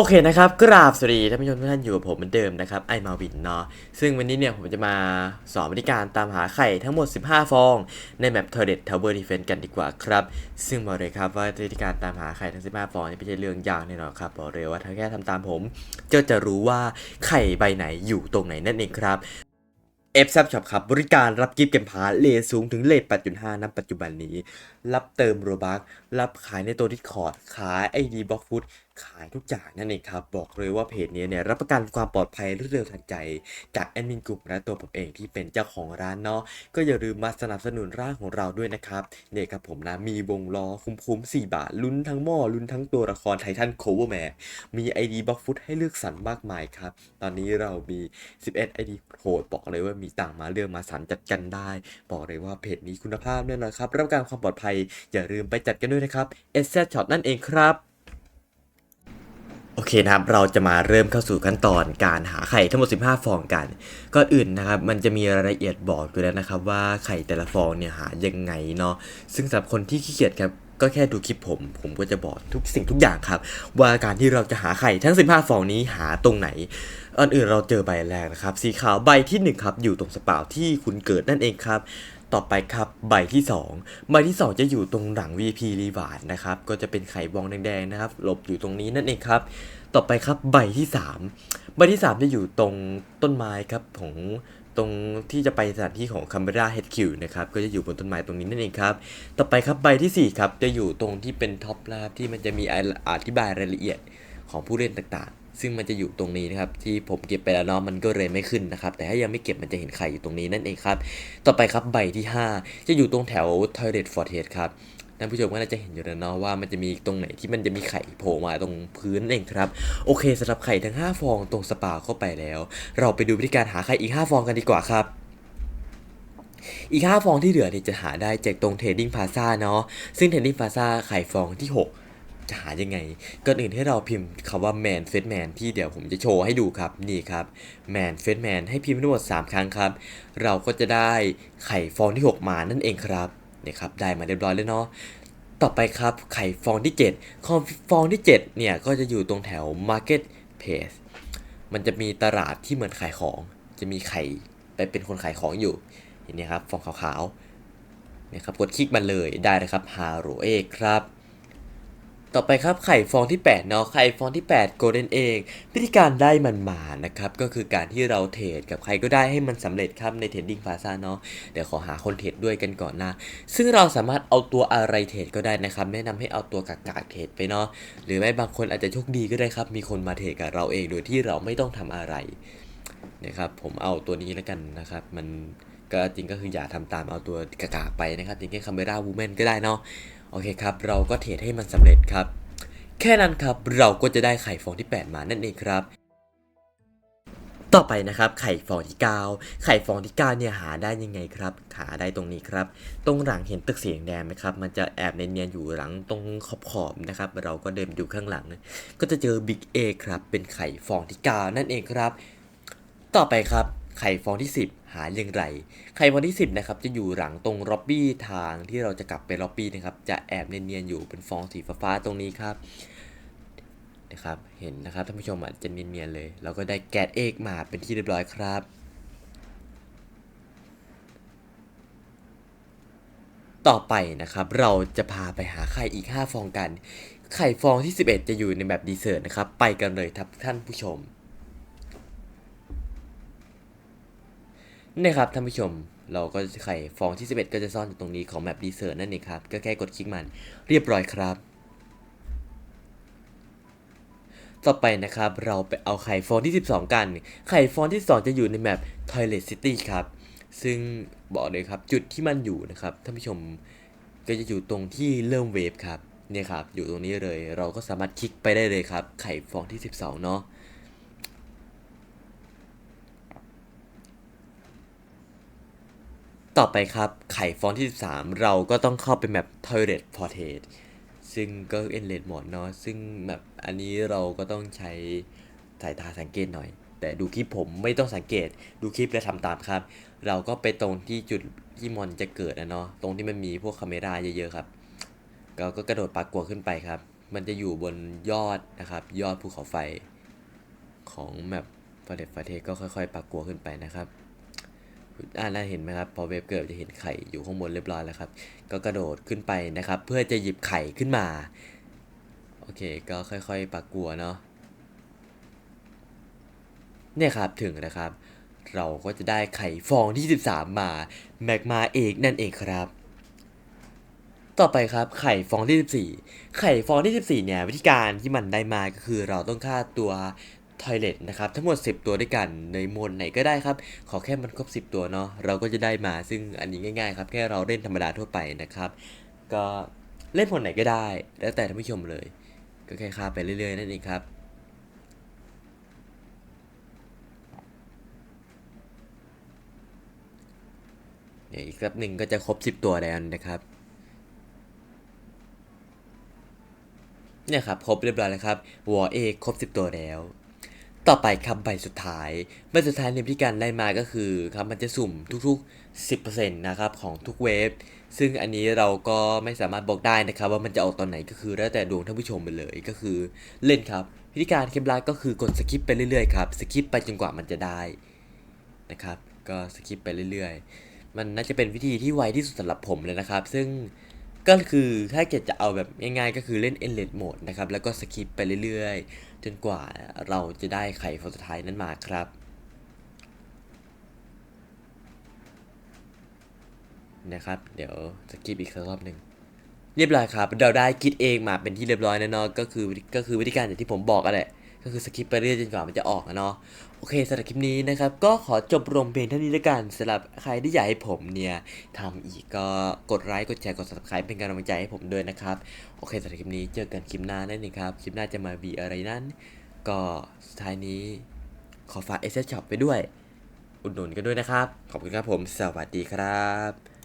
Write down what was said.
โอเคนะครับ กราบสวัสดีท่านผู้ชมทุกท่านอยู่กับผมเหมือนเดิมนะครับไอมาวินเนาะซึ่งวันนี้เนี่ยผมจะมาสอนวิธีการตามหาไข่ทั้งหมด 15 ฟอง ในแมป Turret Tower Defense กันดีกว่าครับ ซึ่งบอกเลยครับว่าวิธีการตามหาไข่ทั้ง 15 ฟองนี่ไม่ใช่เรื่องยากแน่นอนครับบอกเลยว่าถ้าแค่ทำตามผมก็จะรู้ว่าไข่ใบไหนอยู่ตรงไหนนั่นเองครับ เอฟซับช็อปครับบริการรับกิฟต์เกมพาเลทสูงถึงเลท8.5ณปัจจุบันนี้ รับเติมโรบักรับขายในตัวดิสคอร์ดขายไอดีบล็อกฟุตขายทุกอย่างนั่นเองครับ บอกเลยว่าเพจนี้เนี่ยรับประกันความปลอดภัยรวดเร็วทันใจ จากแอดมินกลุ่มและตัวผมเองที่เป็นเจ้าของร้านเนาะก็อย่าลืมมาสนับสนุนร้านของเราด้วยนะครับเนี่ยครับผมนะมีวงล้อคุ้มๆ4 บาท ลุ้นทั้งหม้อลุ้นทั้งตัวละครไททันโคเวอร์แมนมีไอดีบล็อกฟุตให้เลือกสรรมากมายครับตอนนี้เรามี 11 ID โหดบอกเลยว่ามีต่างมาเลือกมาสรรจัดกันได้ บอกเลยว่าเพจนี้คุณภาพแน่นอนครับรับกันความปลอดภัยอย่าลืมไปจัดกันด้วยนะครับ s z Shop นั่นเองครับโอเคนะครับ เราจะมาเริ่มเข้าสู่ขั้นตอนการหาไข่ทั้งหมด 15 ฟองกัน ก่อนอื่นนะครับ มันจะมีรายละเอียดบอกอยู่แล้วนะครับว่าไข่แต่ละฟองเนี่ยหายังไงเนาะ ซึ่งสำหรับคนที่ขี้เกียจครับ ก็แค่ดูคลิปผม ผมก็จะบอกทุกสิ่งทุกอย่างครับ ว่าการที่เราจะหาไข่ทั้ง 15ฟองนี้หาตรงไหนอันอื่นเราเจอใบแรกนะครับ สีขาวใบที่1ครับอยู่ตรงสเปาที่คุณเกิดนั่นเองครับต่อไปครับใบที่ 2 ใบที่ 2 จะอยู่ตรงหลัง VP รีวาร์ดนะครับก็จะเป็นไข่บองแดงๆนะครับหลบอยู่ตรงนี้นั่นเองครับ ต่อไปครับใบที่ 3 ใบที่ 3 จะอยู่ตรงต้นไม้ครับของ ตรงที่จะไปสถานที่ของ Camera HQ นะครับ ก็จะอยู่บนต้นไม้ตรงนี้นั่นเองครับ ต่อไปครับใบทีสี่ 4 ครับ จะอยู่ตรงที่เป็นท็อปลาบที่มันจะมีอธิบายรายละเอียดของผู้เล่นต่างๆ ซึ่งมันจะอยู่ตรงนี้นะครับ ที่ผมเก็บไปแล้วเนาะมันก็เลยไม่ขึ้นนะครับ แต่ถ้ายังไม่เก็บมันจะเห็นไข่อยู่ตรงนี้นั่นเองครับ ต่อไปครับใบที่ 5 จะอยู่ตรงแถว Toilet Fortress ครับ ท่านผู้ชมก็น่าจะเห็นอยู่แล้วเนาะว่ามันจะมีตรงไหนที่มันจะมีไข่โผล่มาตรงพื้นเองครับ โอเคสำหรับไข่ทั้ง 5 ฟองตรงสปาเข้าไปแล้ว เราไปดูวิธีการหาไข่อีก 5 ฟองกันดีกว่าครับอีก 5 ฟองที่เหลือเนี่ยจะหาได้จากตรงเทรดดิ้งพาซาเนาะซึ่งเทรดดิ้งพาซาไข่ฟองที่ 6 จะหายังไงก่อนอื่นให้เราพิมพ์คำว่า man f a c e man ที่เดี๋ยวผมจะโชว์ให้ดูครับ นี่ครับ man f a c e man ให้พิมพ์ทั้งหมด3 ครั้งครับ เราก็จะได้ไข่ฟองที่ 6 มานั่นเองครับ นี่ยครับได้มาเรียบร้อยแล้วเนาะต่อไปครับไข่ฟองที่7คองฟองที่ 7 เนี่ย ก็จะอยู่ตรงแถว Market Place มันจะมีตลาดที่เหมือนขายของ จะมีไข่ไปเป็นคนขายของอยู่เห็นไหมครับฟองขาวๆเนี่ยครับกดคลิกมาเลยได้นะครับฮาโรเอครับ ต่อไปครับไข่ฟองที่ 8 เนาะไข่ฟองที่8 Golden Egg วิธีการได้มันมานะครับก็คือการที่เราเทรดกับใครก็ได้ให้มันสำเร็จครับในเทรดดิ้งพาซาเนาะเดี๋ยวขอหาคนเทรดด้วยกันก่อนนะ ซึ่งเราสามารถเอาตัวอะไรเทรดก็ได้นะครับ แนะนำให้เอาตัวกากาเทรดไปเนาะหรือไม่บางคนอาจจะโชคดีก็ได้ครับ มีคนมาเทรดกับเราเองโดยที่เราไม่ต้องทำอะไรนะครับผมเอาตัวนี้แล้วกันนะครับ มันก็จริงก็คืออย่าทำตามเอาตัวกากาไปนะครับอย่างเช่คาเมราวูแมนก็ได้เนาะ โอเคครับ เราก็เทรดให้มันสำเร็จครับ แค่นั้นครับเราก็จะได้ไข่ฟองที่ 8 มานั่นเองครับ ต่อไปนะครับไข่ฟองที่ 9 ไข่ฟองที่ 9 เนี่ยหาได้ยังไงครับหาได้ตรงนี้ครับ ตรงหลังเห็นตึกเสียงแดงไหมครับ มันจะแอบเนียนๆอยู่หลังตรงขอบๆนะครับ เราก็เดินดูข้างหลัง ก็จะเจอบิ๊กเอครับ เป็นไข่ฟองที่ 9 นั่นเองครับ ต่อไปครับ ไข่ฟองที่ 10 หาอย่างไร ไข่ฟองที่ 10นะครับจะอยู่หลังตรงล็อบบี้ทางที่เราจะกลับไปล็อบบี้นะครับจะแอบเนียนๆอยู่เป็นฟองสีฟ้าๆตรงนี้ครับนะครับเห็นนะครับท่านผู้ชมอาจจะเนียนๆเลย เราก็ได้แกดเอกมาเป็นที่เรียบร้อยครับต่อไปนะครับเราจะพาไปหาไข่อีก 5 ฟองกัน ไข่ฟองที่ 11 จะอยู่ในแบบดีเซอร์นะครับ ไปกันเลยครับท่านผู้ชม นี่ครับท่านผู้ชมเราก็ไข่ฟองที่ 11 ก็จะซ่อนอยู่ตรงนี้ของแบบดีเซอร์นั่นเองครับ ก็แค่กดคลิกมันเรียบร้อยครับ ต่อไปนะครับเราไปเอาไข่ฟองที่ 12 กัน ไข่ฟองที่ 2 จะอยู่ในแมป Toilet City ครับ ซึ่งบอกเลยครับจุดที่มันอยู่นะครับท่านผู้ชมก็จะอยู่ตรงที่เริ่มเวฟครับเนี่ยครับอยู่ตรงนี้เลยเราก็สามารถคลิกไปได้เลยครับ ไข่ฟองที่ 12 เนาะ ต่อไปครับ ไข่ฟองที่ 13 เราก็ต้องเข้าไปแมป Toilet Portrait ซึ่งก็เอ็นเลดหมดเนาะซึ่งแบบอันนี้เราก็ต้องใช้สายตาสังเกตหน่อย แต่ดูคลิปผมไม่ต้องสังเกตดูคลิปแล้วทำตามครับ เราก็ไปตรงที่จุดที่มอนจะเกิดนะเนาะตรงที่มันมีพวกคาเมราเยอะๆครับเราก็กระโดดปากกลัวขึ้นไปครับ มันจะอยู่บนยอดนะครับ ยอดภูเขาไฟของแมปฟาเดฟาเทก็ค่อยๆปักกัวขึ้นไปนะครับ อ่าน่าเห็นไหมครับ พอเวฟเกิดจะเห็นไข่อยู่ข้างบนเรียบร้อยแล้วครับ ก็กระโดดขึ้นไปนะครับ เพื่อจะหยิบไข่ขึ้นมา โอเค ก็ค่อยๆปักกัวเนาะ เนี่ยครับถึงนะครับ เราก็จะได้ไข่ฟองที่ 13 มาแมกมาเอกนั่นเองครับ ต่อไปครับไข่ฟองที่ 14 ไข่ฟองที่ 14เนี่ยวิธีการที่มันได้มาก็คือเราต้องฆ่าตัว ทอยเลตนะครับทั้งหมด 10 ตัวด้วยกันในโหมดไหนก็ได้ครับ ขอแค่มันครบ 10 ตัวเนาะเราก็จะได้มาซึ่งอันนี้ง่ายๆครับแค่เราเล่นธรรมดาทั่วไปนะครับก็เล่นโหมดไหนก็ได้ แล้วแต่ท่านผู้ชมเลย ก็แค่ฆ่าไปเรื่อยๆนั่นเองครับเดี๋ยวอีกแป๊บหนึ่งก็จะครบ 10 ตัวแล้วนะครับ เนี่ยครับ ครบเรียบร้อยแล้วครับวอเอครบ 10 ตัวแล้ว ต่อไปครับใบสุดท้ายใบสุดท้ายในวิธีการได้มาก็คือครับมันจะสุ่มทุกๆ 10%นะครับของทุกเวฟซึ่งอันนี้เราก็ไม่สามารถบอกได้นะครับ ว่ามันจะออกตอนไหนก็คือแล้วแต่ดวงท่านผู้ชมไปเลยก็คือเล่นครับวิธีการเคล็ดลับก็คือกดสคิปไปเรื่อยๆครับสคิปไปจนกว่ามันจะได้นะครับ ก็สคิปไปเรื่อยๆ มันน่าจะเป็นวิธีที่ไวที่สุดสำหรับผมเลยนะครับ ซึ่ง ก็คือถ้าเกิดจะเอาแบบง่ายๆ ก็คือเล่น endless mode นะครับ แล้วก็สคิปไปเรื่อยๆ จนกว่าเราจะได้ไข่ฟอสุดท้ายนั้นมาครับ นะครับ เดี๋ยวสกิปอีกสักรอบหนึ่งเรียบร้อยครับ เราได้คิดเองมาเป็นที่เรียบร้อยแล้วเนก็คือก็คือวิธีการอย่างที่ผมบอกกันแหละ ก็คือสกิปไปเรื่อยจนกว่ามันจะออกอะเนาะโอเคสำหรับคลิปนี้นะครับ ก็ขอจบลงเพียงเท่านี้แล้วกันสำหรับใครที่อยากให้ผมเนี่ยทำอีกก็กดไลค์กดแชร์กด subscribe เป็นกำลังใจให้ผมด้วยนะครับ โอเคสำหรับคลิปนี้เจอกันคลิปหน้านั่นเองครับคลิปหน้าจะมาบีอะไรนั้น ก็สุดท้ายนี้ขอฝาก s อ Shop ไปด้วย อุดหนุนกันด้วยนะครับ ขอบคุณครับผม สวัสดีครับ